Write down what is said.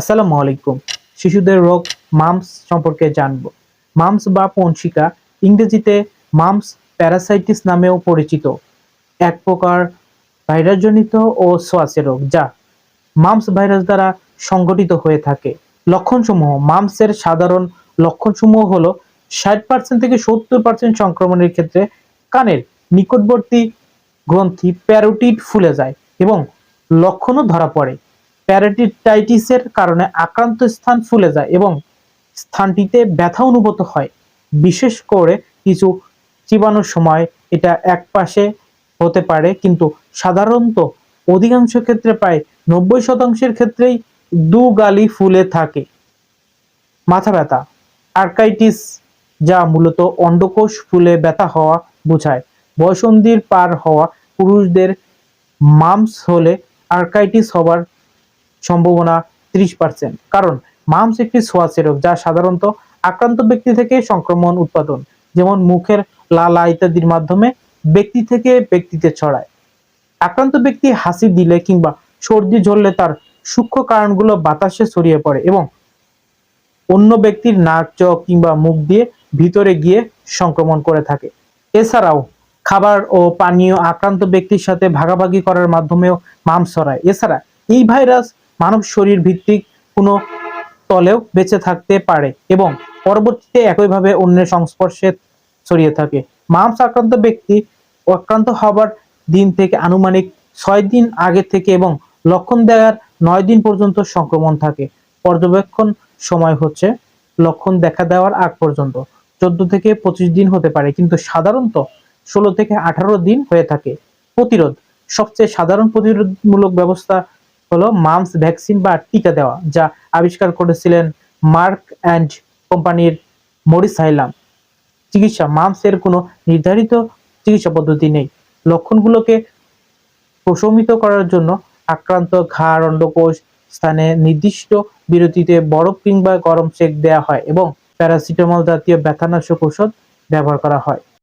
আসসালামু আলাইকুম। শিশুদের রোগ মামস সম্পর্কে জানব। মামস বা পঞ্চিকা ইংরেজিতে মামস প্যারাসাইটিস নামেও পরিচিত। এক প্রকার ভাইরাসজনিত ও শ্বাসের রোগ যা মামস ভাইরাস দ্বারা সংগঠিত হয়ে থাকে। লক্ষণসমূহ, মামসের সাধারণ লক্ষণসমূহ হলো ষাট পার্সেন্ট থেকে সত্তর পার্সেন্ট সংক্রমণের ক্ষেত্রে কানের নিকটবর্তী গ্রন্থি প্যারোটিড ফুলে যায় এবং লক্ষণও ধরা পড়ে। প্যারাটিটাইটিসের কারণে আক্রান্ত স্থান ফুলে যায় এবং স্থানটিতে ব্যথা অনুভূত হয়। বিশেষ করে কিছু চিবানোর সময় এটা একপাশে হতে পারে, কিন্তু সাধারণত অধিকাংশ ক্ষেত্রে প্রায় নব্বই শতাংশের ক্ষেত্রেই দু গালি ফুলে থাকে। মাথা ব্যথা আর্কাইটিস যা মূলত অন্ডকোষ ফুলে ব্যথা হওয়া বোঝায়। বয়সন্ধির পার হওয়া পুরুষদের মামস হলে আর্কাইটিস হবার সম্ভাবনা ত্রিশ পার্সেন্ট কারণ মামস একটি ছোঁয়াচে রোগ যা সাধারণত আক্রান্ত ব্যক্তি থেকে সংক্রমণ উৎপাদন, যেমন মুখের লালা ইত্যাদির মাধ্যমে ব্যক্তি থেকে ব্যক্তিতে ছড়ায়। আক্রান্ত ব্যক্তি হাসি দিলে কিংবা সর্দি ঝরলে তার সূক্ষ্ম কারণগুলো বাতাসে ছড়িয়ে পড়ে এবং অন্য ব্যক্তির নাক, চোখ কিংবা মুখ দিয়ে ভিতরে গিয়ে সংক্রমণ করে থাকে। এছাড়াও খাবার ও পানীয় আক্রান্ত ব্যক্তির সাথে ভাগাভাগি করার মাধ্যমেও মাম ছড়ায়। এছাড়া এই ভাইরাস মানব শরীর ভিত্তিক কোনো তলেও বেঁচে থাকতে পারে এবং পরবর্তীতে একইভাবে অন্যের সংস্পর্শে ছড়িয়ে থাকে। মামস আক্রান্ত ব্যক্তি আক্রান্ত হবার দিন থেকে আনুমানিক ছয় দিন আগে থেকে এবং লক্ষণ দেখার নয় দিন পর্যন্ত সংক্রমণ থাকে। পর্যবেক্ষণ সময় হচ্ছে লক্ষণ দেখা দেওয়ার আগ পর্যন্ত। চোদ্দ থেকে পঁচিশ দিন হতে পারে, কিন্তু সাধারণত ষোলো থেকে আঠারো দিন হয়ে থাকে। প্রতিরোধ, সবচেয়ে সাধারণ প্রতিরোধমূলক ব্যবস্থা হলো মামস ভ্যাকসিন বা টিকা দেওয়া, যা আবিষ্কার করেছিলেন মার্ক অ্যান্ড কোম্পানির মরিস হাইলাম। চিকিৎসা, মামসের কোনো নির্ধারিত চিকিৎসা পদ্ধতি নেই। লক্ষণগুলোকে প্রশমিত করার জন্য আক্রান্ত ঘাড়, অন্ডকোষ স্থানে নির্দিষ্ট বিরতিতে বরফ কিংবা গরম সেক দেওয়া হয় এবং প্যারাসিটামল জাতীয় ব্যথানাশক ঔষধ ব্যবহার করা হয়।